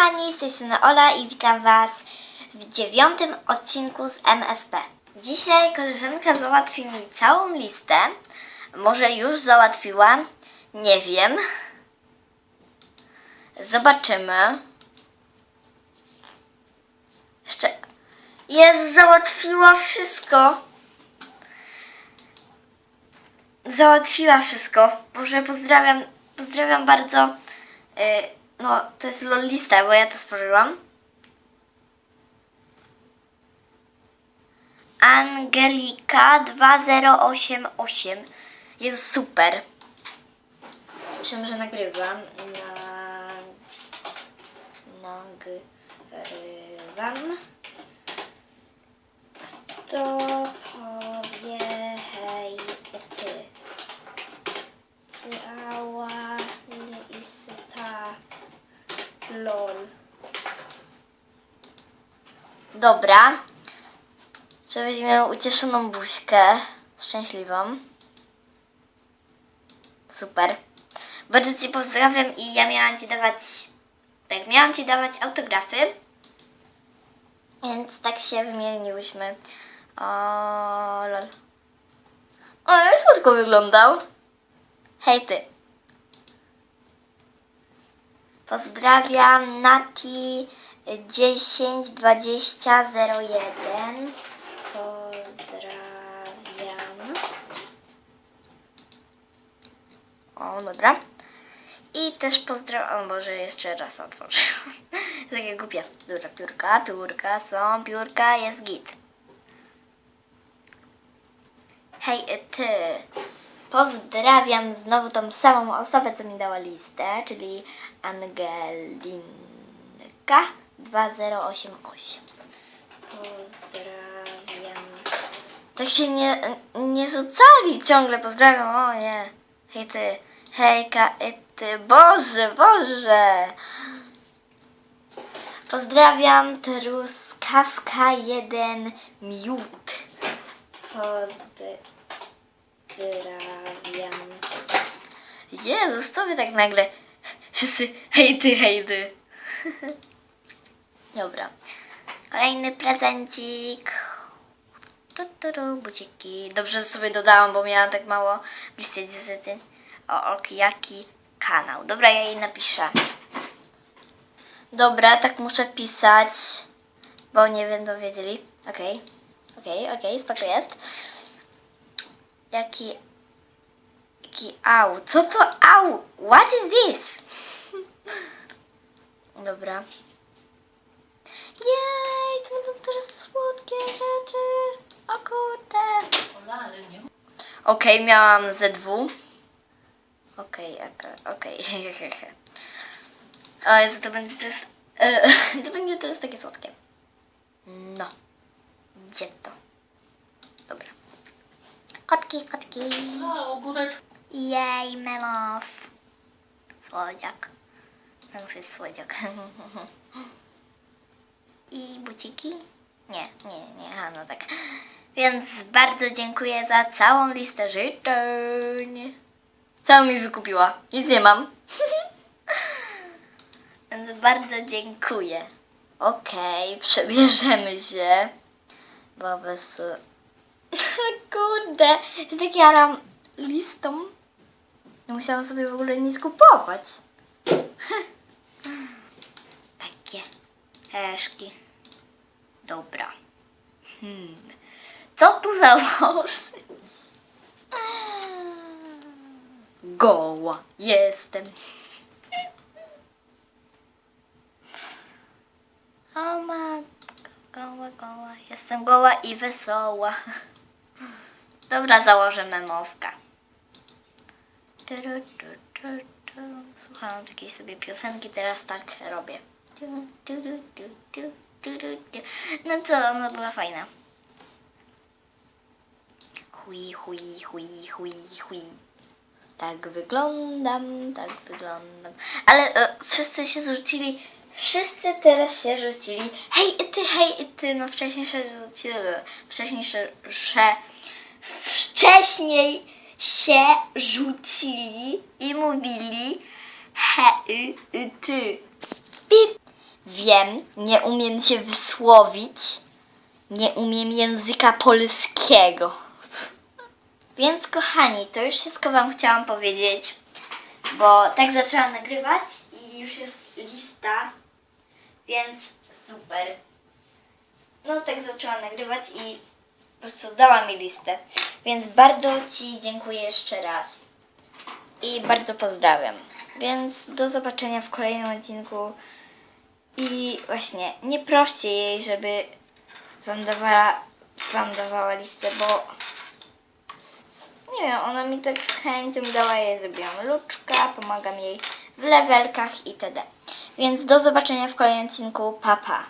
kochani, z tej strony Ola i witam Was w dziewiątym odcinku z MSP. Dzisiaj koleżanka załatwi mi całą listę. Może już załatwiła, nie wiem. Zobaczymy. Jeszcze. Jest, załatwiła wszystko. Załatwiła wszystko. Boże, pozdrawiam, pozdrawiam bardzo. Y, no, to jest lolista, bo ja to stworzyłam. Angelika 2088. Jest super. Myślę, że nagrywam. Na... Nagrywam. To powie hej ty. Cała lista. Lol. Dobra. Żebyś miał ucieszoną buźkę. Szczęśliwą. Super. Bardzo Cię pozdrawiam i ja miałam Ci dawać... Tak, miałam Ci dawać autografy. Więc tak się wymieniłyśmy. O, lol. O, słodko wyglądał. Hej Ty. Pozdrawiam Nati 102001. Pozdrawiam. O, dobra. I też pozdrawiam. O, może jeszcze raz otworzę. Takie głupie. Dobra, piórka, piórka są, piórka, jest git. Hej, ty. Pozdrawiam znowu tą samą osobę, co mi dała listę, czyli Angelinka 2088. Pozdrawiam. Tak się nie, nie rzucali ciągle, pozdrawiam, o nie. Hej ty, hejka, ty, Boże, Boże. Pozdrawiam truskawka 1 miód. Pozdrawiam. Jezus, co wy tak nagle? Wszyscy hej ty, hej ty. Dobra. Kolejny prezencik. Tu, tu, tu, buciki. Dobrze że sobie dodałam, bo miałam tak mało w liście dziesięcy. O, ok, jaki kanał. Dobra, ja jej napiszę. Dobra, tak muszę pisać, bo nie będą wiedzieli. Okej, okej, okej, spoko jest. Jaki, jaki au, co to au? What is this? Dobra. Jej, to będą teraz słodkie rzeczy. O kurde. Okej, miałam ZW. Okej, okay, okej. O Jezu, to będzie teraz... E, to będzie teraz takie słodkie. No. Gdzie to? Dobra. Kotki, kotki. O, ogóreczek. Jej, melow. Słodziak. Melow jest słodziak. I buciki? Nie, nie, nie, a no tak. Więc bardzo dziękuję za całą listę życzeń. Całą mi wykupiła. Nic nie mam. Więc bardzo dziękuję. Okej, przebierzemy się. Bo bez... Kurde, że tak jaram listą. Nie musiałam sobie w ogóle nic kupować. Takie reszki. Dobra. Hmm. Co tu założyć? Goła jestem. O matko, goła, goła. Jestem goła i wesoła. Dobra, założę tu. Słuchałam takiej sobie piosenki, teraz tak robię. No co, ona była fajna. Hui, hui, hui, hui, hui. Tak wyglądam, tak wyglądam. Ale e, wszyscy się zrzucili. Wszyscy teraz się rzucili. Hej, ty, hej, ty. No wcześniej się rzucili. Wcześniejsze, że wcześniej się rzucili i mówili hej, ty. Pip. Wiem, nie umiem się wysłowić. Nie umiem języka polskiego. Więc kochani, to już wszystko Wam chciałam powiedzieć, bo tak zaczęłam nagrywać i już jest lista, więc super. No tak zaczęłam nagrywać i po prostu dała mi listę. Więc bardzo Ci dziękuję jeszcze raz. I bardzo pozdrawiam. Więc do zobaczenia w kolejnym odcinku. I właśnie nie proście jej, żeby wam dawała, wam dawała listę, bo nie wiem, ona mi tak z chęcią dała jej, zrobiłam luczka, pomagam jej w levelkach itd. Więc do zobaczenia w kolejnym odcinku. Pa, pa.